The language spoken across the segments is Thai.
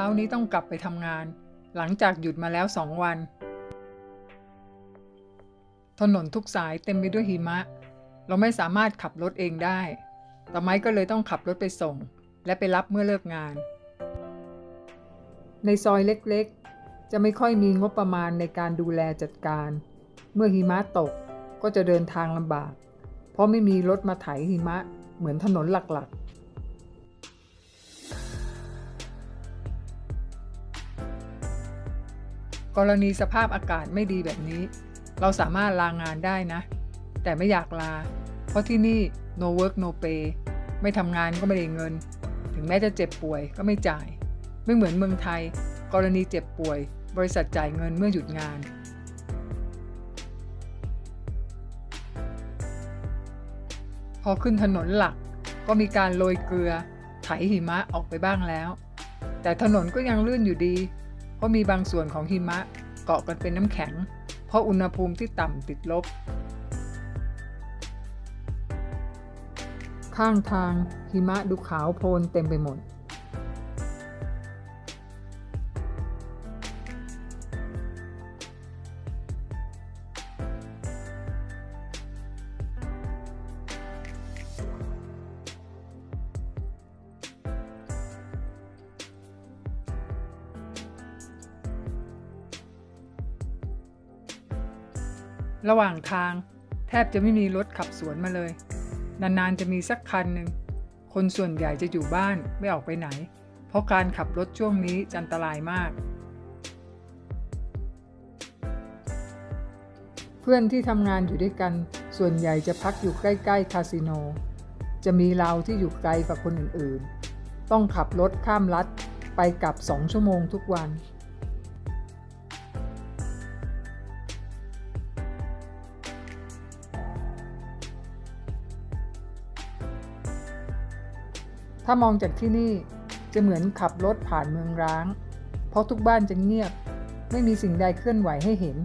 เช้านี้ต้องกลับไปทำงาน หลังจากหยุดมาแล้วสองวัน ถนนทุกสายเต็มไปด้วยหิมะ เราไม่สามารถขับรถเองได้ตาไม้ก็เลยต้องขับรถไปส่ง และไปรับเมื่อเลิกงาน ในซอยเล็กๆ จะไม่ค่อยมีงบประมาณในการดูแลจัดการ เมื่อหิมะตกก็จะเดินทางลำบาก เพราะไม่มีรถมาไถหิมะเหมือนถนนหลักๆ กรณีสภาพอากาศไม่ดีแบบนี้ เราสามารถลางานได้นะ แต่ไม่อยากลา เพราะที่นี่ no work no pay ไม่ทำงานก็ไม่ได้เงิน ถึงแม้จะเจ็บป่วยก็ไม่จ่าย ไม่เหมือนเมืองไทย กรณีเจ็บป่วย บริษัทจ่ายเงินเมื่อหยุดงาน พอขึ้นถนนหลักก็มีการโรยเกลือ ไถหิมะออกไปบ้างแล้ว แต่ถนนก็ยังลื่นอยู่ดี เพราะมีบางส่วนของหิมะเกาะกันเป็นน้ำแข็ง เพราะอุณหภูมิที่ต่ำติดลบ ข้างทางหิมะดูขาวโพลนเต็มไปหมด ระหว่างทางแทบจะไม่มีรถขับสวนมาเลย นานๆจะมีสักคันหนึ่ง คนส่วนใหญ่จะอยู่บ้านไม่ออกไปไหน เพราะการขับรถช่วงนี้จันตรายมาก เพื่อนที่ทำงานอยู่ด้วยกัน ส่วนใหญ่จะพักอยู่ใกล้ ๆ คาสิโน จะมีเราที่อยู่ไกลกว่าคนอื่นๆ ต้องขับรถข้ามลัดไปกลับสองชั่วโมงทุกวัน ถ้ามองจากที่นี่จะเหมือนขับรถผ่านเมืองร้าง เพราะทุกบ้านจะเงียบ ไม่มีสิ่งใดเคลื่อนไหวให้เห็น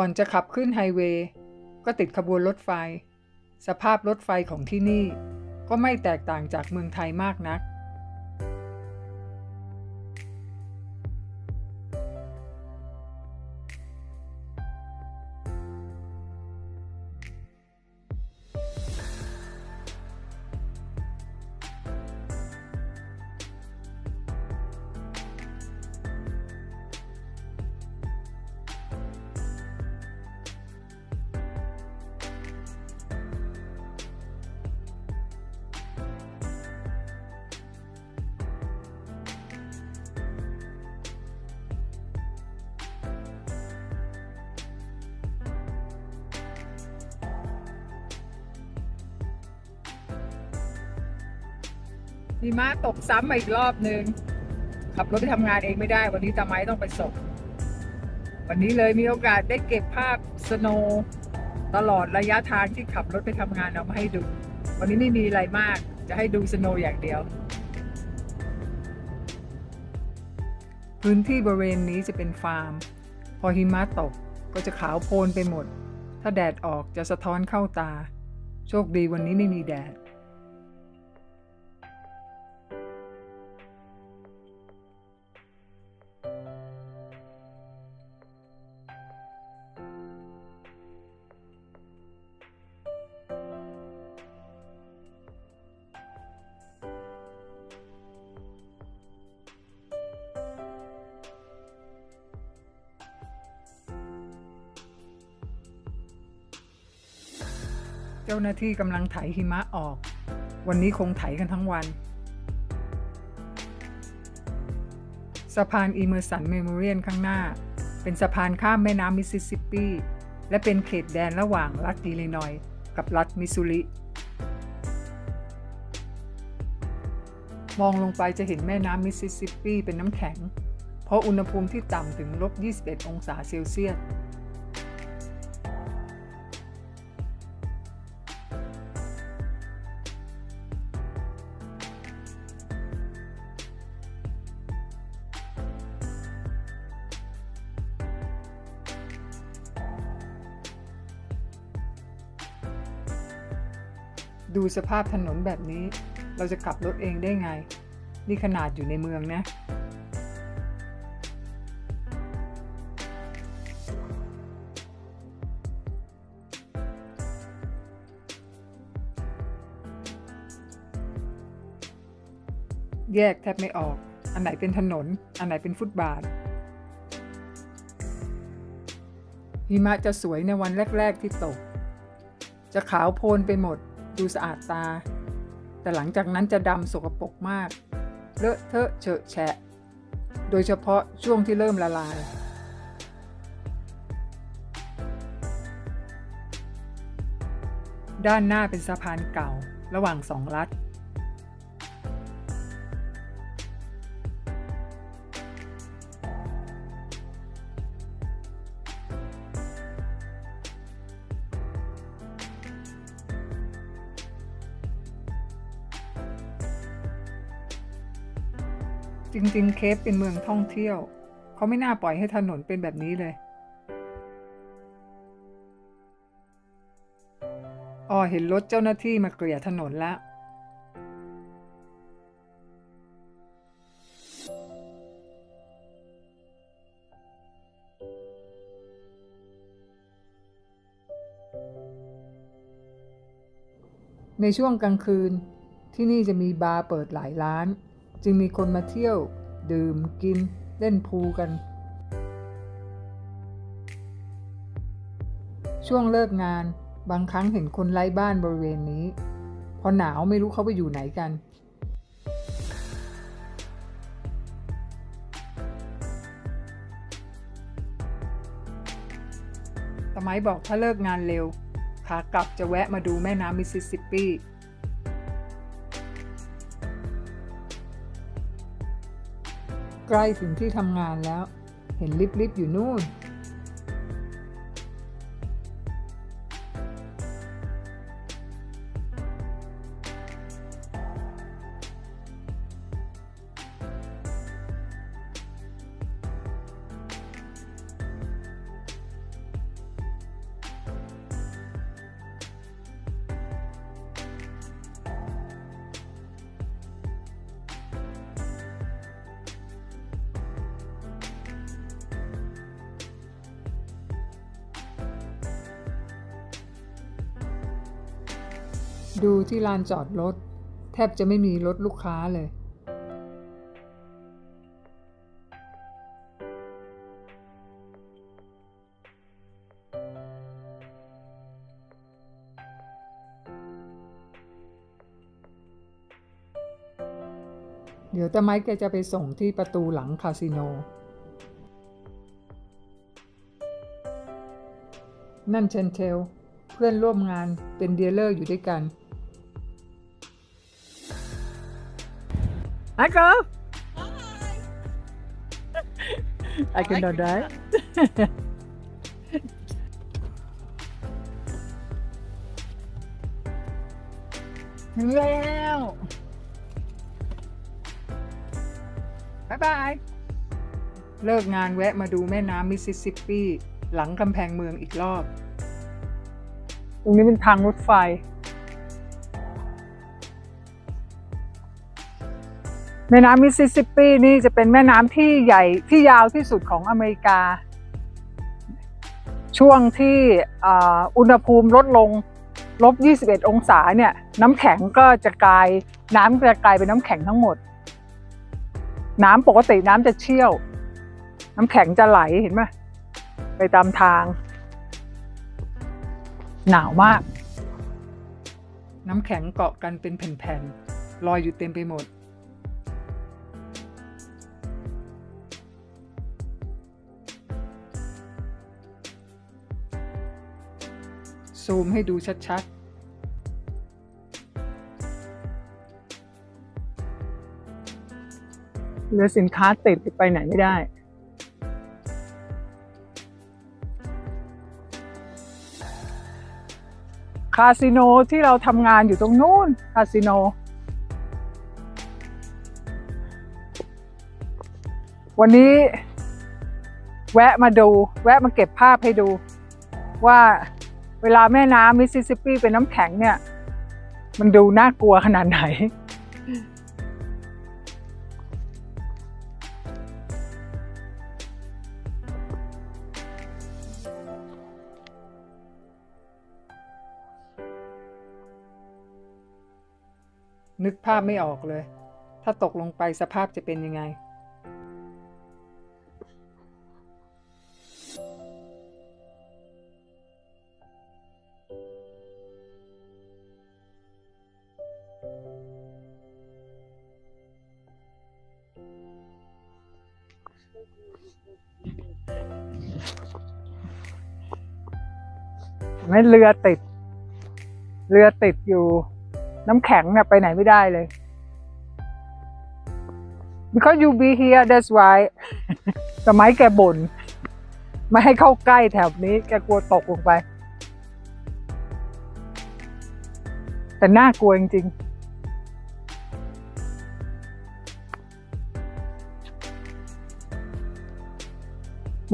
ก่อนจะขับขึ้นไฮเวย์ก็ติดขบวนรถไฟ สภาพรถไฟของที่นี่ก็ไม่แตกต่างจากเมืองไทยมากนัก หิมะตกซ้ำมาอีกรอบหนึ่งขับรถไปทำงานเองไม่ได้ วันนี้ตาไม้ต้องไปส่ง วันนี้เลยมีโอกาสได้เก็บภาพสโนว์ตลอดระยะทางที่ขับรถไปทำงานเอามาให้ดู วันนี้ไม่มีอะไรมาก จะให้ดูสโนว์อย่างเดียว พื้นที่บริเวณนี้จะเป็นฟาร์ม พอหิมะตกก็จะขาวโพลนไปหมด ถ้าแดดออกจะสะท้อนเข้าตา โชคดีวันนี้ไม่มีแดด เจ้าหน้าที่กำลังไถหิมะออก วันนี้คงไถกันทั้งวัน สะพานอีเมอร์สันเมโมเรียนข้างหน้า เป็นสะพานข้ามแม่น้ำมิสซิสซิปปี และเป็นเขตแดนระหว่างรัฐอิลลินอยส์กับรัฐมิสซูริ มองลงไปจะเห็นแม่น้ำมิสซิสซิปปีเป็นน้ำแข็ง เพราะอุณหภูมิที่ต่ำถึงลบ 21 องศาเซลเซียส ดูสภาพถนนแบบนี้ เราจะขับรถเองได้ไง นี่ขนาดอยู่ในเมืองนะแยกแทบไม่ออก อันไหนเป็นถนน อันไหนเป็นฟุตบาท หิมะจะสวยในวันแรก ๆที่ตก จะขาวโพลนไปหมด ดูสะอาดตา แต่หลังจากนั้นจะดำสกปรกมาก เลอะเทอะเฉอะแฉะ โดยเฉพาะช่วงที่เริ่มละลาย ด้านหน้าเป็นสะพานเก่าระหว่างสองรัฐ ริงๆ เคปเป็นเมืองท่องเที่ยว เขาไม่น่าปล่อยให้ถนนเป็นแบบนี้เลยอ๋อเห็นรถเจ้าหน้าที่มาเกลี่ยถนนแล้วในช่วงกลางคืนที่นี่จะมีบาร์เปิดหลายร้าน จึงมีคนมาเที่ยว ดื่มกินเล่นพูกัน ช่วงเลิกงานบางครั้งเห็นคนไร้บ้านบริเวณนี้ พอหนาวไม่รู้เขาไปอยู่ไหนกัน สมัยบอกถ้าเลิกงานเร็วขากลับจะแวะมาดูแม่น้ำมิสซิสซิปปี ใกล้ถึงที่ทำงานแล้ว เห็นลิบๆอยู่นู่น ดูที่ลานจอดรถ แทบจะไม่มีรถลูกค้าเลย เดี๋ยวตะไม้แกจะไปส่งที่ประตูหลังคาสิโน นั่นเชนเทลเพื่อนร่วมงานเป็นเดียลเลอร์อยู่ด้วยกัน Hi girl I can do that ถึงแล้วบายบาย เลิกงานแวะมาดูแม่น้ำมิสซิสซิปปี หลังกำแพงเมืองอีกรอบ ตรงนี้เป็นทางรถไฟ แม่น้ำมิสซิสซิปปีนี่จะเป็นแม่น้ำที่ใหญ่ที่ยาวที่สุดของอเมริกา ช่วงที่อุณหภูมิลดลงลบ 21 องศาเนี่ยน้ำแข็งก็จะกลายน้ำจะกลายเป็นน้ำแข็งทั้งหมด น้ำปกติน้ำจะเชี่ยว น้ำแข็งจะไหลเห็นไหมไปตามทาง หนาวมาก น้ำแข็งเกาะกันเป็นแผ่นๆลอยอยู่เต็มไปหมด ซูมให้ดูชัดๆเหลือสินค้าติดไปไหนไม่ได้ คาสิโนที่เราทำงานอยู่ตรงนู้นคาสิโน วันนี้ แวะมาดู แวะมาเก็บภาพให้ดูว่า เวลาแม่น้ำมิสซิสซิปปีเป็นน้ำแข็งเนี่ย มันดูน่ากลัวขนาดไหน นึกภาพไม่ออกเลย ถ้าตกลงไปสภาพจะเป็นยังไง ไม่เรือติด เรือติดอยู่ น้ำแข็งเนี่ยไปไหนไม่ได้เลย because you be here that's why สมัยแกบ่นไม่ให้เข้าใกล้แถวนี้ แกกลัวตกลงไป แต่น่ากลัวจริงๆ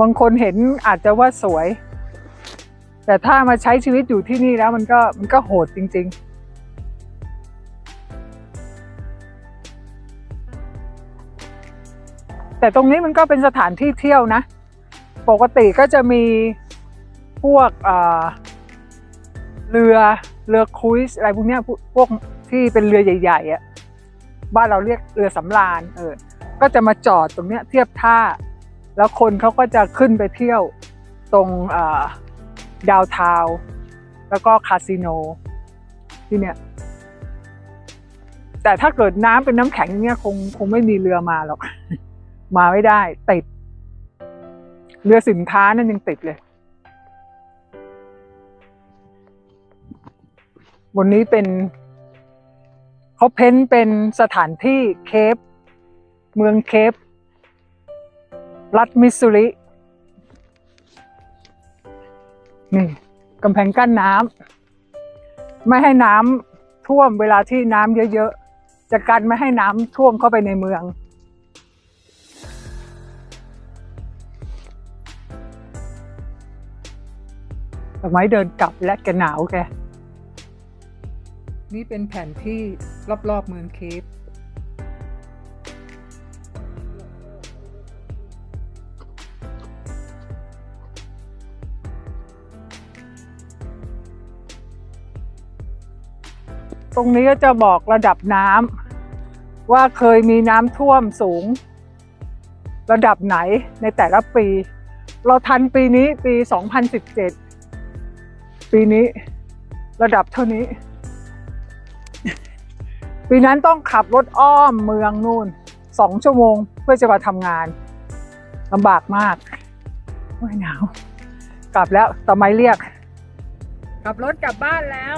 บางคนเห็นอาจจะว่าสวย แต่ถ้ามาใช้ชีวิตอยู่ที่นี่แล้วมันก็มันก็โหดจริง ๆแต่ตรงนี้มันก็เป็นสถานที่เที่ยวนะ ปกติก็จะมีพวกเรือเรือครูซอะไรพวกเนี้ยพวกพวกที่เป็นเรือใหญ่ๆอะ่ะบ้านเราเรียกเรือสำราญเออ ก็จะมาจอดตรงเนี้ยเทียบท่า แล้วคนเขาก็จะขึ้นไปเที่ยวตรงออ ดาวทาวแล้วก็คาสิโนที่เนี่ย แต่ถ้าเกิดน้ำเป็นน้ำแข็งอย่างเงี้ยคงคงไม่มีเรือมาหรอก มาไม่ได้ติด เรือสินค้านั่นยังติดเลย บนนี้เป็นเขาเพ้นเป็นสถานที่เคป เมืองเคป รัฐมิสซูริ นี่กำแพงกั้นน้ำไม่ให้น้ำท่วมเวลาที่น้ำเยอะๆจะกันไม่ให้น้ำท่วมเข้าไปในเมือง สมัยเดินกลับและแกหนาวแก นี่เป็นแผนที่รอบๆเมืองเคป ตรงนี้ก็จะบอกระดับน้ำว่าเคยมีน้ำท่วมสูง ระดับไหนในแต่ละปี เราทันปีนี้ปี 2017 ปีนี้ระดับเท่านี้ ปีนั้นต้องขับรถอ้อมเมืองนู่นสองชั่วโมงเพื่อจะมาทำงานลำบากมากโอ้ยหนาว กลับแล้วต่อไม้เรียกขับรถกลับบ้านแล้ว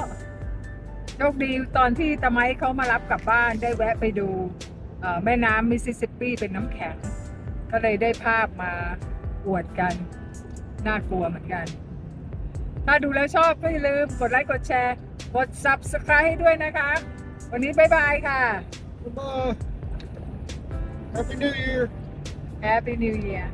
โชคดีตอนที่ตะไม้เขามารับกลับบ้านได้แวะไปดูเอ่อแม่น้ำมิสซิสซิปปีเป็นน้ำแข็ง ก็เลยได้ภาพมาอวดกัน น่ากลัวเหมือนกัน ถ้าดูแล้วชอบก็อย่าลืมกดไลค์กดแชร์ กด Subscribe ให้ด้วยนะคะ วันนี้บ๊ายบายค่ะ Goodbye. Happy New Year. Happy New Year